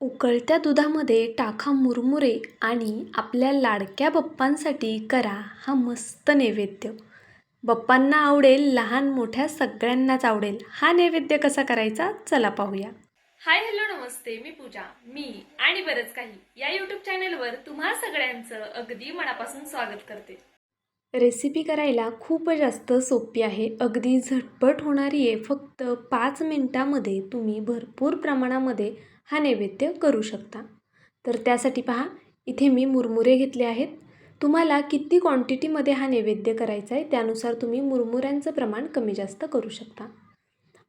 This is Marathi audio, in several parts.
उकळत्या दुधामध्ये टाका मुरमुरे आणि आपल्या लाडक्या बाप्पांसाठी करा हा मस्त नैवेद्य. बाप्पांना आवडेल लहान मोठ्या सगळ्यांनाच आवडेल. हा नैवेद्य कसा करायचा? चला पाहूया. हाय हॅलो नमस्ते. मी पूजा मी आणि बरंच काही या युट्यूब चॅनेलवर तुम्हा सगळ्यांचं अगदी मनापासून स्वागत करते. रेसिपी करायला खूप जास्त सोपी आहे. अगदी झटपट होणारी आहे. फक्त पाच मिनटामध्ये तुम्ही भरपूर प्रमाणामध्ये हा नैवेद्य करू शकता. तर त्यासाठी पहा इथे मी मुरमुरे घेतले आहेत. तुम्हाला किती क्वांटिटीमध्ये हा नैवेद्य करायचा आहे त्यानुसार तुम्ही मुरमुऱ्यांचं प्रमाण कमी जास्त करू शकता.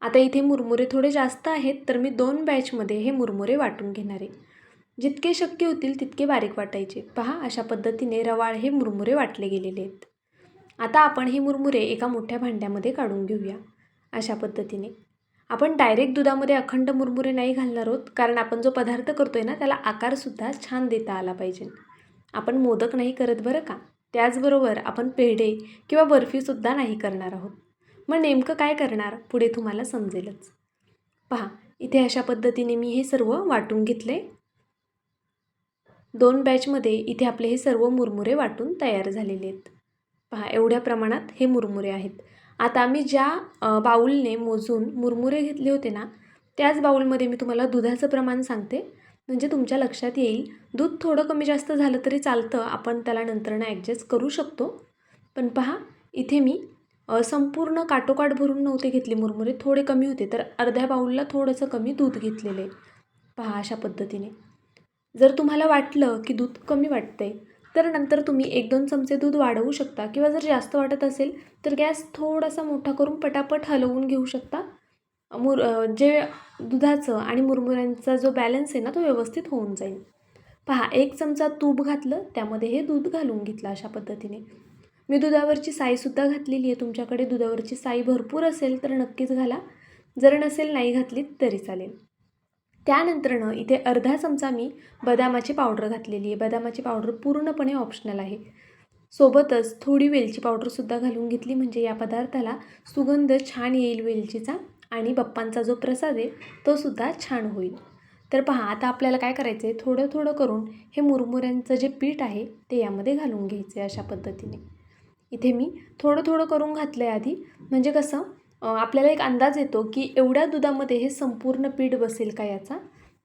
आता इथे मुरमुरे थोडे जास्त आहेत तर मी दोन बॅचमध्ये हे मुरमुरे वाटून घेणार आहे. जितके शक्य होतील तितके बारीक वाटायचे. पहा अशा पद्धतीने रवाळ हे मुरमुरे वाटले गेलेले आहेत. आता आपण हे मुरमुरे एका मोठ्या भांड्यामध्ये काढून घेऊया. अशा पद्धतीने. आपण डायरेक्ट दुधामध्ये अखंड मुरमुरे नाही घालणार आहोत कारण आपण जो पदार्थ करतो आहे ना त्याला आकारसुद्धा छान देता आला पाहिजे. आपण मोदक नाही करत बरं का? त्याचबरोबर आपण पेढे किंवा बर्फीसुद्धा नाही करणार आहोत. मग नेमकं काय करणार? पुढे तुम्हाला समजेलच. पहा इथे अशा पद्धतीने मी हे सर्व वाटून घेतले. दोन बॅचमध्ये इथे आपले हे सर्व मुरमुरे वाटून तयार झालेले आहेत. पहा एवढ्या प्रमाणात हे मुरमुरे आहेत. आता मी ज्या बाऊलने मोजून मुरमुरे घेतले होते ना त्याच बाऊलमध्ये मी तुम्हाला दुधाचं प्रमाण सांगते. म्हणजे तुमच्या लक्षात येईल दूध थोडं कमी जास्त झालं तरी चालतं आपण त्याला नंतरनं ॲडजस्ट करू शकतो. पण पहा इथे मी संपूर्ण काटोकाट भरून नव्हते घेतले मुरमुरे थोडे कमी होते तर अर्ध्या बाऊलला थोडंसं कमी दूध घेतलेले. पहा अशा पद्धतीने. जर तुम्हाला वाटलं की दूध कमी वाटतंय तर नंतर तुम्ही एक दोन चमचे दूध वाढवू शकता. किंवा जर जास्त वाटत असेल तर गॅस थोडासा मोठा करून पटापट हलवून घेऊ शकता. मुर जे दुधाचं आणि मुरमुऱ्यांचा जो बॅलन्स आहे ना तो व्यवस्थित होऊन जाईल. पहा एक चमचा तूप घातलं त्यामध्ये हे दूध घालून घेतलं अशा पद्धतीने. मी दुधावरची साईसुद्धा घातलेली आहे. तुमच्याकडे दुधावरची साई भरपूर असेल तर नक्कीच घाला. जर नसेल नाही घातली तरी चालेल. त्यानंतरनं इथे अर्धा चमचा मी बदामाची पावडर घातलेली आहे. बदामाची पावडर पूर्णपणे ऑप्शनल आहे. सोबतच थोडी वेलची पावडरसुद्धा घालून घेतली. म्हणजे या पदार्थाला सुगंध छान येईल वेलचीचा आणि बप्पांचा जो प्रसाद आहे तो सुद्धा छान होईल. तर पहा आता आपल्याला काय करायचं आहे थोडं थोडं करून हे मुरमुऱ्यांचं जे पीठ आहे ते यामध्ये घालून घ्यायचं आहे अशा पद्धतीने. इथे मी थोडं थोडं करून घातलं आहे आधी. म्हणजे कसं? आपल्याला एक अंदाज येतो की एवढ्या दुधामध्ये हे संपूर्ण पीठ बसेल का याचा?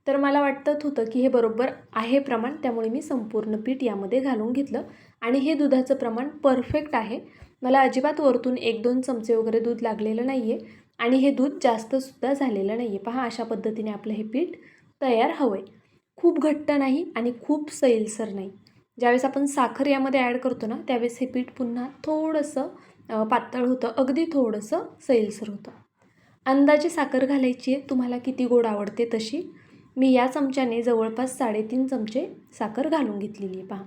तर मला वाटत होतं की हे बरोबर आहे प्रमाण त्यामुळे मी संपूर्ण पीठ यामध्ये घालून घेतलं. आणि हे दुधाचं प्रमाण परफेक्ट आहे. मला अजिबात वरतून एक दोन चमचे वगैरे दूध लागलेलं नाही आहे आणि हे दूध जास्तसुद्धा झालेलं नाही आहे पहा अशा पद्धतीने आपलं हे पीठ तयार हवं आहे खूप घट्ट नाही आणि खूप सैलसर नाही. ज्यावेळेस आपण साखर यामध्ये ॲड करतो ना त्यावेळेस हे पीठ पुन्हा थोडंसं पातळ होतं. अगदी थोडंसं सैलसर होतं. अंदाजे साखर घालायची आहे. तुम्हाला किती गोड आवडते तशी. मी या चमच्याने जवळपास साडेतीन चमचे साखर घालून घेतलेली आहे. पहा.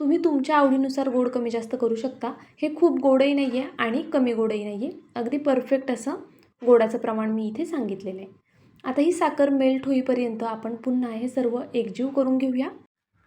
तुम्ही तुमच्या आवडीनुसार गोड कमी जास्त करू शकता. हे खूप गोडही नाही आहे आणि कमी गोडही नाही आहे अगदी परफेक्ट असं गोडाचं प्रमाण मी इथे सांगितलेलं आहे. आता ही साखर मेल्ट होईपर्यंत आपण पुन्हा हे सर्व एकजीव करून घेऊया.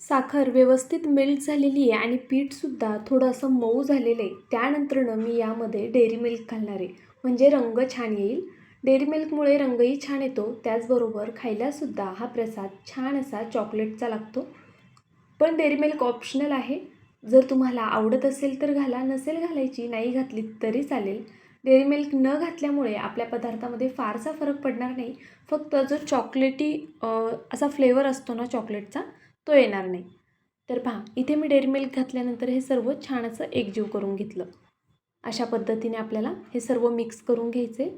साखर व्यवस्थित मेल्ट झालेली आहे आणि पीठसुद्धा थोडंसं मऊ झालेलं आहे. त्यानंतरनं मी यामध्ये डेअरी मिल्क घालणार आहे. म्हणजे रंग छान येईल. डेअरी मिल्कमुळे रंगही छान येतो. त्याचबरोबर खायलासुद्धा हा प्रसाद छान असा चॉकलेटचा लागतो. पण डेअरी मिल्क ऑप्शनल आहे. जर तुम्हाला आवडत असेल तर घाला. नसेल घालायची नाही घातली तरी चालेल. डेअरी मिल्क न घातल्यामुळे आपल्या पदार्थामध्ये फारसा फरक पडणार नाही. फक्त जो चॉकलेटी असा फ्लेवर असतो ना चॉकलेटचा तो येणार नाही. तर पहा इथे मी डेअरी मिल्क घातल्यानंतर हे सर्व छान असं एकजीव करून घेतलं. अशा पद्धतीने आपल्याला हे सर्व मिक्स करून घ्यायचे.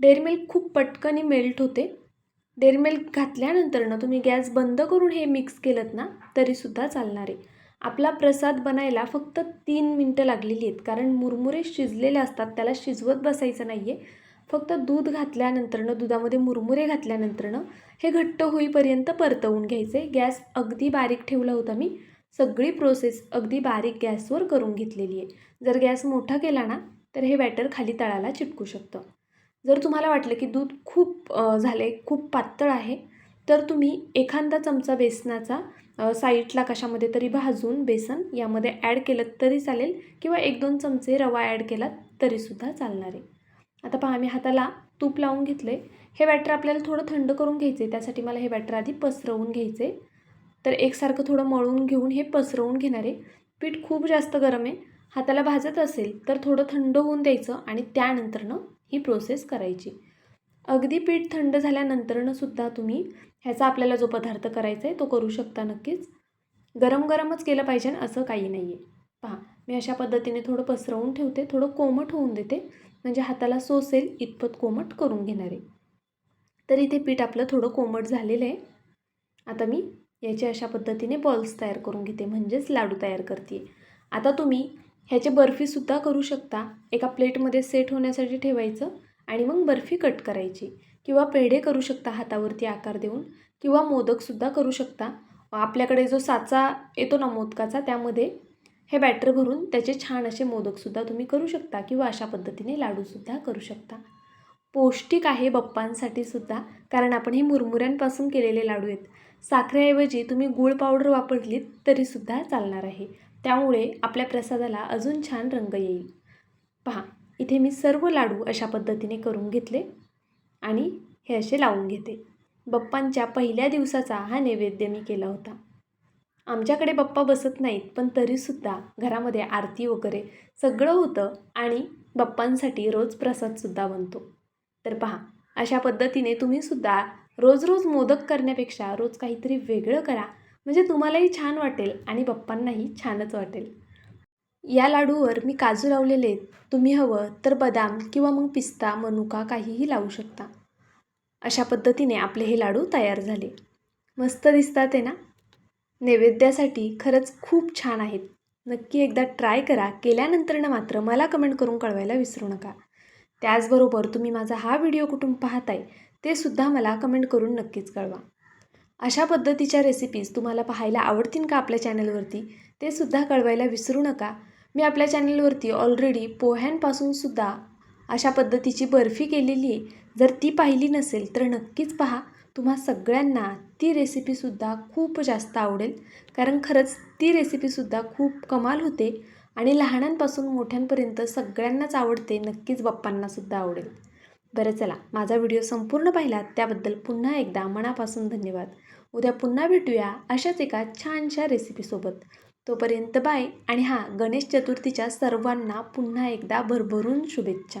डेअरी मिल्क खूप पटकन मेल्ट होते. डेअरी मिल्क घातल्यानंतर ना तुम्ही गॅस बंद करून हे मिक्स केलं ना तरीसुद्धा चालणार. आहे आपला प्रसाद बनायला फक्त तीन मिनटं लागलेली आहेत कारण मुरमुरे शिजलेले असतात त्याला शिजवत बसायचं नाही आहे फक्त दूध घातल्यानंतरनं दुधामध्ये मुरमुरे घातल्यानंतरनं हे घट्ट होईपर्यंत परतवून घ्यायचे. गॅस अगदी बारीक ठेवला होता मी. सगळी प्रोसेस अगदी बारीक गॅसवर करून घेतलेली आहे. जर गॅस मोठा केला ना तर हे बॅटर खाली तळाला चिटकू शकतं. जर तुम्हाला वाटलं की दूध खूप झाले खूप पातळ आहे तर तुम्ही एखादा चमचा बेसनाचा साईडला कशामध्ये तरी भाजून बेसन यामध्ये ॲड केलं तरी चालेल किंवा एक दोन चमचे रवा ॲड केलात तरीसुद्धा चालणार आहे. आता पहा मी हाताला तूप लावून घेतलं आहे हे बॅटर आपल्याला थोडं थंड करून घ्यायचं आहे त्यासाठी मला हे बॅटर आधी पसरवून घ्यायचं आहे तर एकसारखं थोडं मळून घेऊन हे पसरवून घेणार आहे. पीठ खूप जास्त गरम आहे. हाताला भाजत असेल तर थोडं थंड होऊन द्यायचं आणि त्यानंतरनं ही प्रोसेस करायची. अगदी पीठ थंड झाल्यानंतरनं सुद्धा तुम्ही ह्याचा आपल्याला जो पदार्थ करायचा आहे तो करू शकता नक्कीच. गरम गरमच केलं पाहिजे असं काही नाही आहे पहा मी अशा पद्धतीने थोडं पसरवून ठेवते थोडं कोमट होऊन देते. म्हणजे हाताला सोसेल इतपत कोमट करून घेणार. आहे तर इथे पीठ आपलं थोडं कोमट झालेलं आहे. आता मी याचे अशा पद्धतीने बॉल्स तयार करून घेते म्हणजेच लाडू तयार करते आता तुम्ही ह्याचे बर्फीसुद्धा करू शकता. एका प्लेटमध्ये सेट होण्यासाठी ठेवायचं आणि मग बर्फी कट करायची. किंवा पेढे करू शकता हातावरती आकार देऊन. किंवा मोदकसुद्धा करू शकता. आपल्याकडे जो साचा येतो ना मोदकाचा त्यामध्ये हे बॅटर भरून त्याचे छान असे मोदकसुद्धा तुम्ही करू शकता किंवा अशा पद्धतीने लाडूसुद्धा करू शकता. पौष्टिक आहे बप्पांसाठी सुद्धा कारण आपण हे मुरमुऱ्यांपासून केलेले लाडू आहेत. साखरेऐवजी तुम्ही गूळ पावडर वापरलीत तरीसुद्धा चालणार आहे. त्यामुळे आपल्या प्रसादाला अजून छान रंग येईल. पहा इथे मी सर्व लाडू अशा पद्धतीने करून घेतले आणि हे असे लावून घेते. बप्पांच्या पहिल्या दिवसाचा हा नैवेद्य मी केला होता. आमच्याकडे बप्पा बसत नाहीत पण तरीसुद्धा घरामध्ये आरती वगैरे सगळं होतं आणि बप्पांसाठी रोज प्रसादसुद्धा बनतो. तर पहा अशा पद्धतीने तुम्हीसुद्धा रोज रोज मोदक करण्यापेक्षा रोज काहीतरी वेगळं करा. म्हणजे तुम्हालाही छान वाटेल आणि बप्पांनाही छानच वाटेल. या लाडूवर मी काजू लावलेले आहेत. तुम्ही हवं तर बदाम किंवा मग पिस्ता मनुका काहीही लावू शकता. अशा पद्धतीने आपले हे लाडू तयार झाले. मस्त दिसतात आहे ना? नैवेद्यासाठी खरंच खूप छान आहेत. नक्की एकदा ट्राय करा. केल्यानंतरनं मात्र मला कमेंट करून कळवायला विसरू नका. त्याचबरोबर तुम्ही माझा हा व्हिडिओ कुठून पाहताय ते सुद्धा मला कमेंट करून नक्कीच कळवा. अशा पद्धतीच्या रेसिपीज तुम्हाला पाहायला आवडतील का आपल्या चॅनलवरती ते सुद्धा कळवायला विसरू नका. मी आपल्या चॅनलवरती ऑलरेडी पोह्यांपासून सुद्धा अशा पद्धतीची बर्फी केलेली आहे. जर ती पाहिली नसेल तर नक्कीच पहा. तुम्हा सगळ्यांना ती रेसिपीसुद्धा खूप जास्त आवडेल. कारण खरंच ती रेसिपीसुद्धा खूप कमाल होते आणि लहानांपासून मोठ्यांपर्यंत सगळ्यांनाच आवडते नक्कीच बाप्पांनासुद्धा आवडेल. बरं चला माझा व्हिडिओ संपूर्ण पाहिलात त्याबद्दल पुन्हा एकदा मनापासून धन्यवाद. उद्या पुन्हा भेटूया अशाच एका छानशा रेसिपीसोबत तोपर्यंत बाय आणि हां गणेश चतुर्थीच्या सर्वांना पुन्हा एकदा भरभरून शुभेच्छा.